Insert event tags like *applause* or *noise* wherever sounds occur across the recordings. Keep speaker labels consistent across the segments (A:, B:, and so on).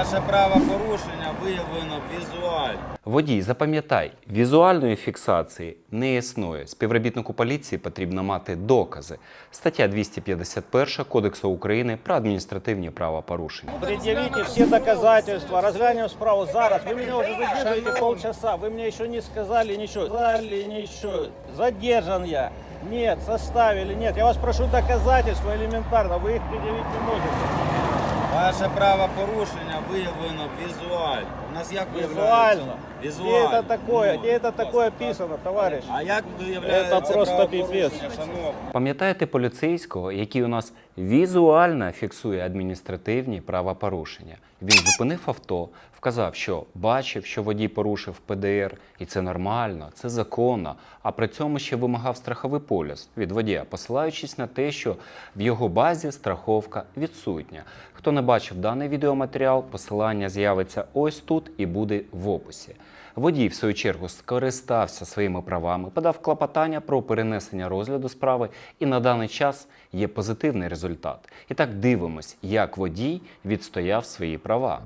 A: Ваше правопорушення виявлено візуально.
B: Водій, запам'ятай, візуальної фіксації не існує. Співробітнику поліції потрібно мати докази. Стаття 251 Кодексу України про адміністративні правопорушення.
C: Предъявите все доказательства, разглянем справу зараз. Вы меня уже задерживаете полчаса, вы мне еще не сказали ничего. Сказали ничего. Задержан я. Нет, составили, нет. Я вас прошу доказательства элементарно, вы их предъявить не можете.
A: Ваше право порушення виявлено візуально. У нас як?
C: Визуально.
A: Візуально.
C: Где это такое?
A: Ну,
C: Где это
A: будь
C: такое
A: ласка.
C: товарищ?
A: А як виявляється
C: Це просто піпець.
A: шановний?
B: Пам'ятаєте поліцейського, який у нас візуально фіксує адміністративні правопорушення? Він зупинив авто, вказав, що бачив, що водій порушив ПДР, і це нормально, це законно. А при цьому ще вимагав страховий поліс від водія, посилаючись на те, що в його базі страховка відсутня. Хто не бачив даний відеоматеріал, посилання з'явиться ось тут і буде в описі. Водій, в свою чергу, скористався своїми правами, подав клопотання про перенесення розгляду справи, і на даний час є позитивний результат. І так дивимось, як водій відстояв свої права.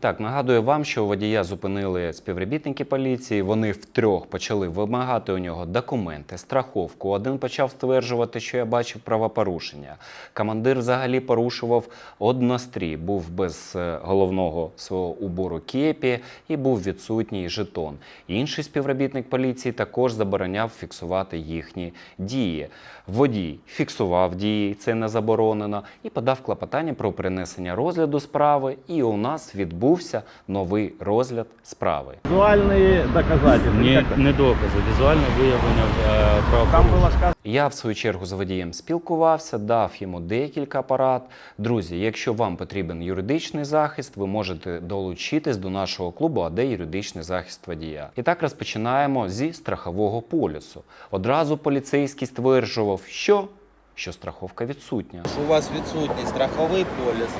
B: Так, нагадую вам, що водія зупинили співробітники поліції. Вони втрьох почали вимагати у нього документи, страховку. Один почав стверджувати, що я бачив правопорушення. Командир взагалі порушував однострій, був без е, головного свого убору кепі і був відсутній жетон. Інший співробітник поліції також забороняв фіксувати їхні дії. Водій фіксував дії, це не заборонено, і подав клопотання про перенесення розгляду справи. І у нас відбувся новий розгляд справи.
C: Визуальные доказательства.
B: Ні, не докази, візуальне виявлення е, правопорушення. Я в свою чергу з водієм спілкувався, дав йому декілька порад. Друзі, якщо вам потрібен юридичний захист, ви можете долучитись до нашого клубу АД юридичний захист водія. І так розпочинаємо зі страхового полюсу. Одразу поліцейський стверджував, що, що страховка відсутня.
A: У вас відсутній страховий поліс,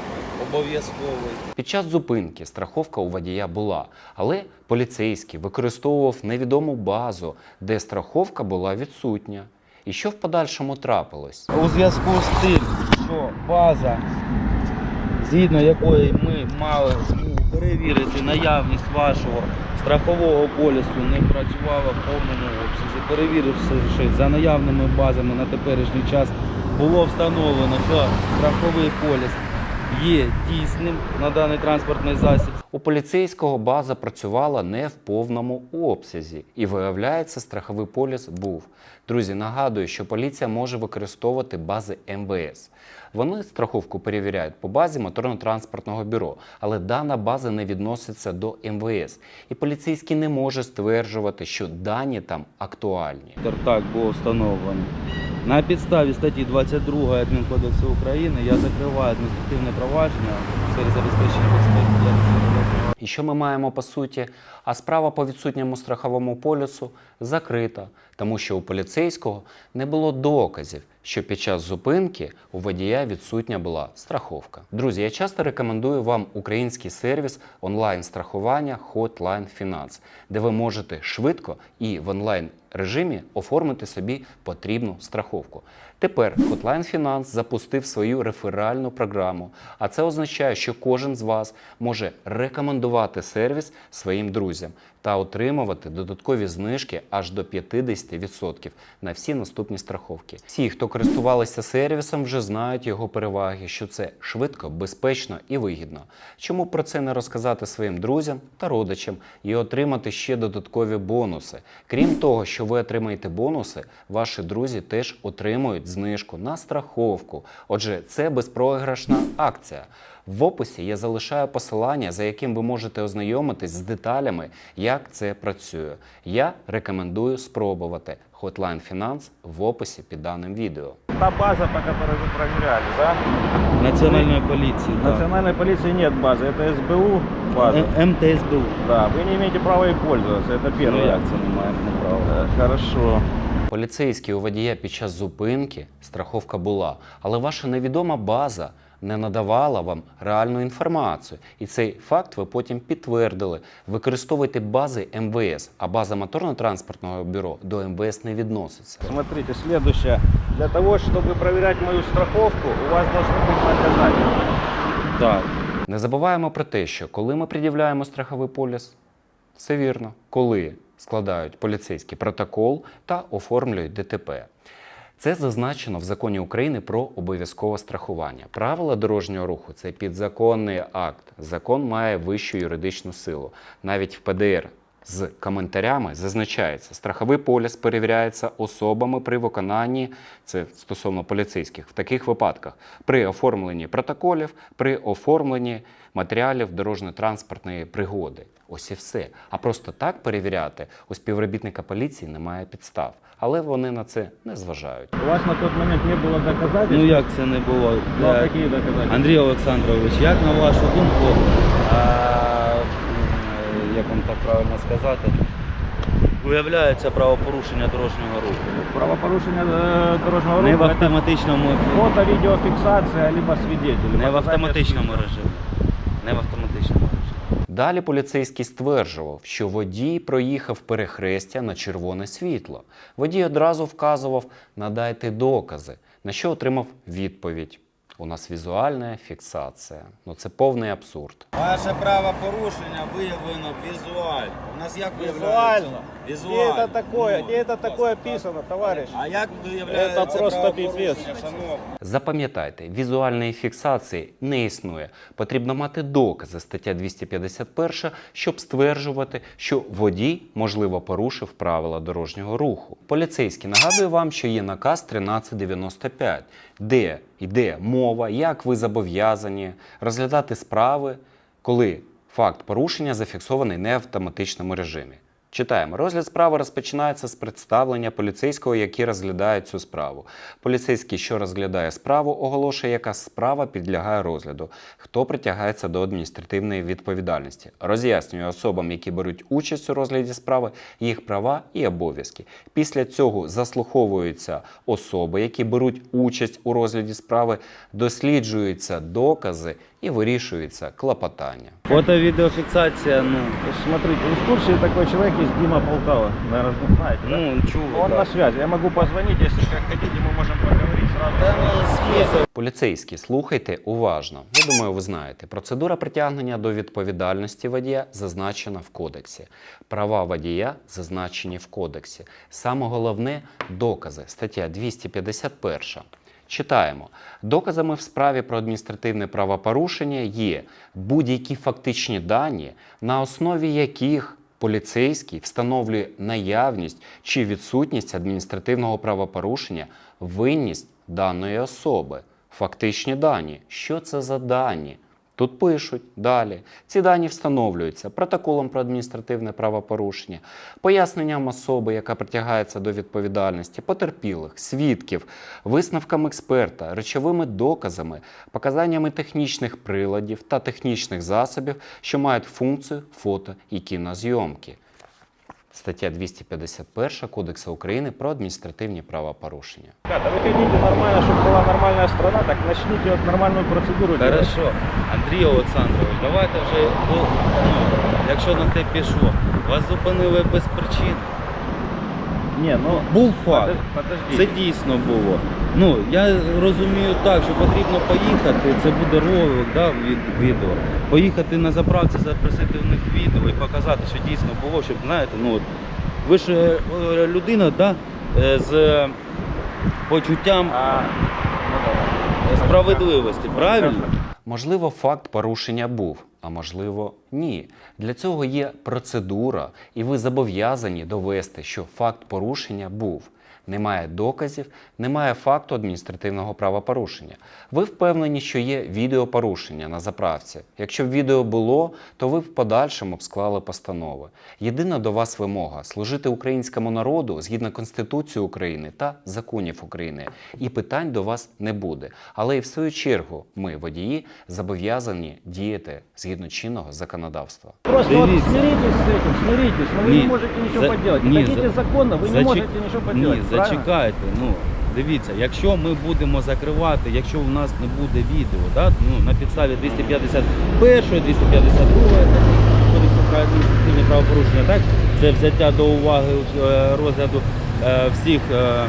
A: обов'язковий.
B: Під час зупинки страховка у водія була, але поліцейський використовував невідому базу, де страховка була відсутня. І що в подальшому трапилось?
D: У зв'язку з тим, що база, згідно якої ми мали змогу перевірити наявність вашого страхового полісу, не працювала в повному обсязі. Перевіривши за наявними базами на теперішній час, було встановлено, що страховий поліс є дійсним на даний транспортний засіб.
B: У поліцейського база працювала не в повному обсязі, і виявляється, страховий поліс був. Друзі, нагадую, що поліція може використовувати бази МВС. Вони страховку перевіряють по базі моторно-транспортного бюро, але дана база не відноситься до МВС. І поліцейський не може стверджувати, що дані там актуальні.
D: Так було встановлено. На підставі статті 22 Адмінкодексу України я закриваю адміністративне провадження в забезпечення безпеки
B: І що ми маємо по суті? А справа по відсутньому страховому полюсу закрита, тому що у поліцейського не було доказів, що під час зупинки у водія відсутня була страховка. Друзі, я часто рекомендую вам український сервіс онлайн-страхування Hotline Finance, де ви можете швидко і в онлайн режимі оформити собі потрібну страховку. Тепер Hotline Finance запустив свою реферальну програму, а це означає, що кожен з вас може рекомендувати сервіс своїм друзям та отримувати додаткові знижки аж до 50% на всі наступні страховки. Всі, хто користувалися сервісом, вже знають його переваги, що це швидко, безпечно і вигідно. Чому про це не розказати своїм друзям та родичам і отримати ще додаткові бонуси? Крім того, що ви отримаєте бонуси, ваші друзі теж отримують знижку на страховку. Отже, це безпрограшна акція. В описі я залишаю посилання, за яким ви можете ознайомитись з деталями, як це працює. Я рекомендую спробувати. Hotline Finance в описі під даним відео.
C: Та база, по которой вы проверяли, да?
D: Національної поліції. так.
C: Национальной полиции нет базы, это СБУ база.
D: Е- МТСБУ.
C: Да, вы не имеете права ей пользоваться, это
D: Ну
C: первое.
D: як це не маємо права?
C: Э, Хорошо.
B: Поліцейський у водія під час зупинки страховка була, але ваша невідома база не надавала вам реальну інформацію. І цей факт ви потім підтвердили. Використовуйте бази МВС, а база моторно-транспортного бюро до МВС не відноситься.
C: Смотрите, следующее. Для того, чтобы проверять мою страховку, у вас должны быть наказания.
D: Так.
B: Не забуваємо про те, що коли ми пред'являємо страховий поліс, все вірно, коли складають поліцейський протокол та оформлюють ДТП. Це зазначено в законі України про обов'язкове страхування. Правила дорожнього руху це підзаконний акт. Закон має вищу юридичну силу. Навіть в ПДР з коментарями зазначається, страховий поліс перевіряється особами при виконанні, це стосовно поліцейських, в таких випадках при оформленні протоколів, при оформленні матеріалів дорожньо-транспортної пригоди. Ось і все. А просто так перевіряти у співробітника поліції немає підстав. Але вони на це не зважають.
C: У вас на тот момент не было доказательств?
D: Ну як це не було?
C: Ну, а
D: Е,
C: доказательства?
D: Андрій Олександрович, як на вашу думку, а, як вам так правильно сказати, виявляється правопорушення дорожнього руху?
C: Правопорушение э, дорожного
D: Не в
C: руху это
D: автоматичному
C: фото, видеофиксация, либо свидетели.
D: не в автоматичному режимі. Не в автоматичному режимі.
B: Далі поліцейський стверджував, що водій проїхав перехрестя на червоне світло. Водій одразу вказував надайте докази, на що отримав відповідь. У нас візуальна фіксація. Ну це повний абсурд.
A: Ваше правопорушення виявлено візуально. У нас як?
C: Визуально.
A: Візуально.
C: Где это такое?
A: Ну,
C: Где это такое
A: ласка.
C: описано, товарищ?
A: А як виявляється
C: Це просто
A: правопорушення, шановний?
B: Запам'ятайте, візуальної фіксації не існує. Потрібно мати докази стаття 251, щоб стверджувати, що водій можливо порушив правила дорожнього руху. Поліцейський нагадує вам, що є наказ 1395, де йде мова, як ви зобов'язані розглядати справи, коли факт порушення зафіксований не в автоматичному режимі. Читаємо. Розгляд справи розпочинається з представлення поліцейського, який розглядає цю справу. Поліцейський, що розглядає справу, оголошує, яка справа підлягає розгляду, хто притягається до адміністративної відповідальності, роз'яснює особам, які беруть участь у розгляді справи, їх права і обов'язки. Після цього заслуховуються особи, які беруть участь у розгляді справи, досліджуються докази і вирішується клопотання.
D: Фото-відеофіксація, ну,
C: Смотрите, в курсе такой человек есть Дима Полтава? Наверное, знаете, да?
D: ну чув.
C: Он
D: да.
C: на связи. Я могу позвонить, если как хотите, мы можем поговорить сразу.
B: Поліцейські, слухайте уважно. Я думаю, ви знаєте. Процедура притягнення до відповідальності водія зазначена в кодексі. Права водія зазначені в кодексі. Саме головне докази. Стаття 251. Читаємо. Доказами в справі про адміністративне правопорушення є будь-які фактичні дані, на основі яких поліцейський встановлює наявність чи відсутність адміністративного правопорушення, винність даної особи. Фактичні дані. Що це за дані? Тут пишуть далі. Ці дані встановлюються протоколом про адміністративне правопорушення, поясненням особи, яка притягається до відповідальності, потерпілих, свідків, висновками експерта, речовими доказами, показаннями технічних приладів та технічних засобів, що мають функцію фото і кінозйомки. Стаття 251 Кодексу України про адміністративні правопорушення.
C: Ребята, вы хотите нормально, чтобы была нормальная страна, так начните вот нормальную процедуру делать.
D: Хорошо, Андрій Олександрович, давайте вже, ну, якщо на те пішло, вас зупинили без причин.
C: Не, ну...
D: Був факт.
C: Подождите.
D: Це дійсно було. Ну, я розумію так, що потрібно поїхати, це буде ролик да, від відео. Поїхати на заправці, запросити в них відео і показати, що дійсно було, щоб, знаєте, ну от, ви ж е, людина да, е, з почуттям
C: А,
D: справедливості, правильно?
B: Можливо, факт порушення був, а можливо, ні. Для цього є процедура, і ви зобов'язані довести, що факт порушення був Немає доказів, немає факту адміністративного правопорушення. Ви впевнені, що є відеопорушення на заправці. Якщо б відео було, то ви в подальшому б склали постанови. Єдина до вас вимога служити українському народу згідно Конституції України та законів України. І питань до вас не буде. Але і в свою чергу ми, водії, зобов'язані діяти згідно чинного законодавства.
C: Просто вот
D: Дивіться.
C: смиритесь с этим, смиритесь, но вы
D: Ні,
C: не можете ничего
D: за-
C: поделать.
D: ні,
C: Хотите
D: за-
C: законно, вы не
D: Зачек-
C: можете ничего поделать.
D: Зачекайте. Ну, Дивіться, якщо ми будемо закривати, якщо у нас не буде відео, да, ну, на підставі 251, 252 статті Кодексу про адміністративні правопорушення, так, це взяття до уваги е, розгляду е, всіх, е,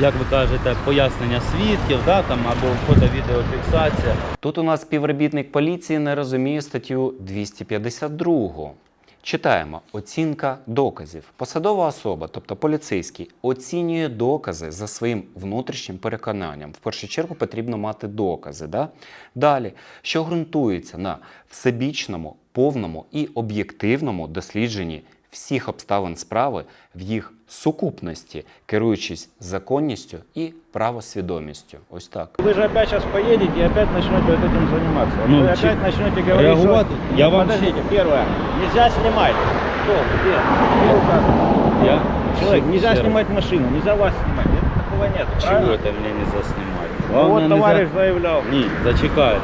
D: як ви кажете, пояснення свідків, да, там, або фото-відеофіксація.
B: Тут у нас співробітник поліції не розуміє статтю 252. Читаємо оцінка доказів. Посадова особа, тобто поліцейський, оцінює докази за своїм внутрішнім переконанням. В першу чергу потрібно мати докази. Да? Далі, що ґрунтується на всебічному, повному і об'єктивному дослідженні всіх обставин справи в їх сукупності, керуючись законністю і правосвідомістю. Ось так.
C: Вы же опять сейчас поедете и опять начнете вот этим заниматься. Вот
D: Ну,
C: вы
D: чи-
C: опять начнете говорить,
D: реагировать?
C: что...
D: Я
C: Нет,
D: вам-
C: Подождите, первое. Нельзя снимать. Кто? Где? Где указано?
D: Я?
C: Человек,
D: Ще-
C: нельзя
D: ще раз.
C: снимать машину, нельзя вас снимать. Это такого нет.
D: Чого
C: правильно?
D: це мені не заснімати?
C: Ну,
D: Главное,
C: вот
D: не
C: товарищ
D: за-
C: заявлял.
D: Ні, зачекайте.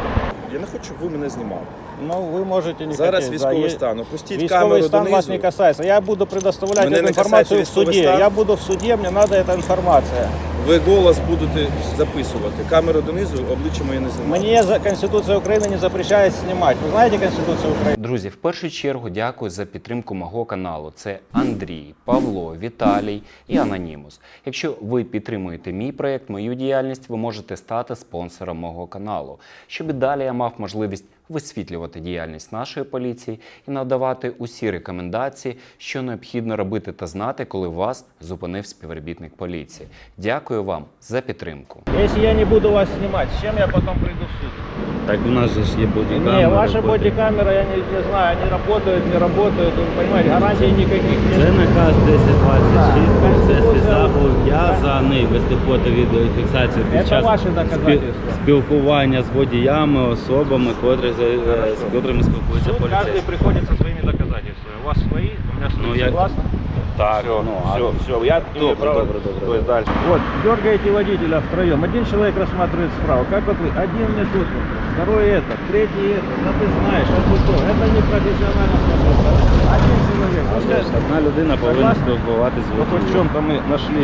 E: Я не хочу, щоб ви мене знімали.
C: Ну, вы можете не
E: Зараз
C: хотеть,
E: військовий
C: да,
E: стан. Опустіть
C: Військовый
E: камеру
C: стан вас
E: донизу.
C: не касается. Я буду предоставлять
E: Мене
C: эту
E: не
C: информацию в
E: касается військовий
C: суде.
E: стан.
C: Я буду в суде, мне надо эта информация.
E: Ви голос будете записувати. Камеру донизу, обличчя моє не знімати.
C: Мне за Конституция Украины не запрещает снимать. Вы знаете Конституцию Украины?
B: Друзі, в першу чергу дякую за підтримку мого каналу. Це Андрій, Павло, Віталій і Анонімус. Якщо ви підтримуєте мій проєкт, мою діяльність, ви можете стати спонсором мого каналу, щоб і далі я мав можливість висвітлювати діяльність нашої поліції і надавати усі рекомендації, що необхідно робити та знати, коли вас зупинив співробітник поліції. Дякую вам за підтримку.
C: Якщо я не буду вас знімати, с чем я потом прийду в суд?
D: Так у нас же ж є бодікамера.
C: Не, ваши
D: потім.
C: бодикамеры, я не, не знаю, они работают, не работают, вы понимаете, гарантий никаких
D: Це
C: нет.
D: наказ 1026,
C: Так.
D: поліцейський
C: Конституція-
D: зобов'язаний вести фото відеофіксацію під
C: Це
D: час
C: ваші
D: спіл-
C: доказательства.
D: спілкування з водіями, особами, котрі, за- е,
C: Хорошо.
D: з котрими спілкуються
C: Суд каждый
D: поліцейські.
C: приходит со своими доказательствами. У вас свои, у меня свои.
D: Ну, я-
C: Согласны?
D: Так,
C: Все,
D: ну, а-
C: все, все, я имею
D: Добре,
C: право.
D: добре, добре,
C: То есть
D: добре.
C: дальше. Вот, дергаете водителя втроем. Один человек рассматривает справу. Как вот вы? Один мне тут, второй это, третий это. Да ты знаешь, это то. Это не профессионально смотрится. Один человек. Ну, скажешь,
D: Одна людина повинна
C: Согласны?
D: спілкуватися з
C: Вот в
D: водієм.
C: чем-то мы нашли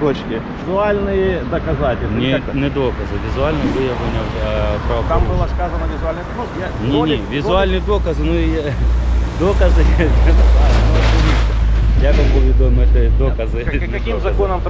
C: точки. Визуальные доказательства.
D: Ні,
C: Как-
D: не докази, візуальне виявлення е,
C: Там
D: правопорушення.
C: было сказано визуальные ну, я-
D: Ні, ні,
C: ролик-
D: візуальні докази, ну і е, *laughs* докази. *laughs* я Як вам повідомити докази?
C: Яким Как- Каким
D: Докази.
C: законом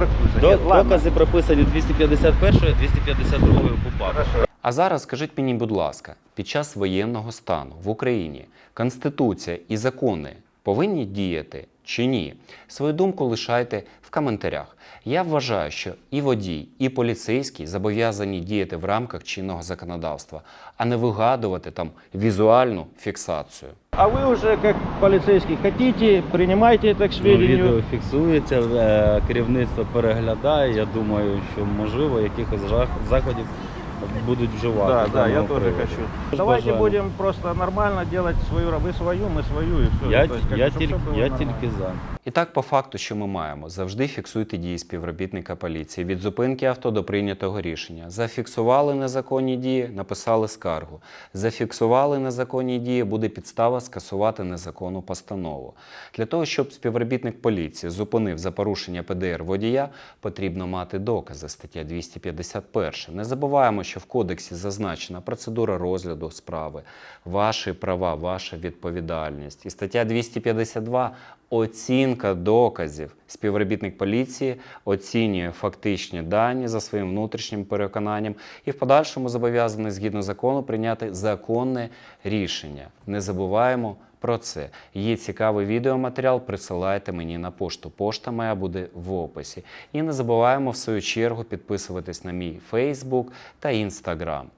C: ладно.
D: Докази прописані 251 252 КУПАП.
B: А зараз скажіть мені, будь ласка, під час воєнного стану в Україні Конституція і закони повинні діяти чи ні? Свою думку лишайте в коментарях. Я вважаю, що і водій, і поліцейський зобов'язані діяти в рамках чинного законодавства, а не вигадувати там візуальну фіксацію.
C: А вы уже как полицейский хотите, принимайте это к
D: Ну, відео фіксується, е, керівництво переглядає. Я думаю, що можливо якихось жах- заходів будуть вживати.
C: Да, да, я
D: даного
C: тоже
D: приводу.
C: хочу. Давайте
D: бажаю.
C: будем просто нормально делать свою работу. Вы свою, мы свою и все.
D: Я, я, тільки, я тільки за.
B: І так, по факту, що ми маємо, завжди фіксуйте дії співробітника поліції від зупинки авто до прийнятого рішення. Зафіксували незаконні дії, написали скаргу. Зафіксували незаконні дії, буде підстава скасувати незаконну постанову. Для того, щоб співробітник поліції зупинив за порушення ПДР водія, потрібно мати докази. Стаття 251. Не забуваємо, що в кодексі зазначена процедура розгляду справи, ваші права, ваша відповідальність. І стаття 252 оцінка доказів. Співробітник поліції оцінює фактичні дані за своїм внутрішнім переконанням і в подальшому зобов'язаний згідно закону прийняти законне рішення. Не забуваємо про це. Є цікавий відеоматеріал, присилайте мені на пошту. Пошта моя буде в описі. І не забуваємо в свою чергу підписуватись на мій Facebook та Instagram.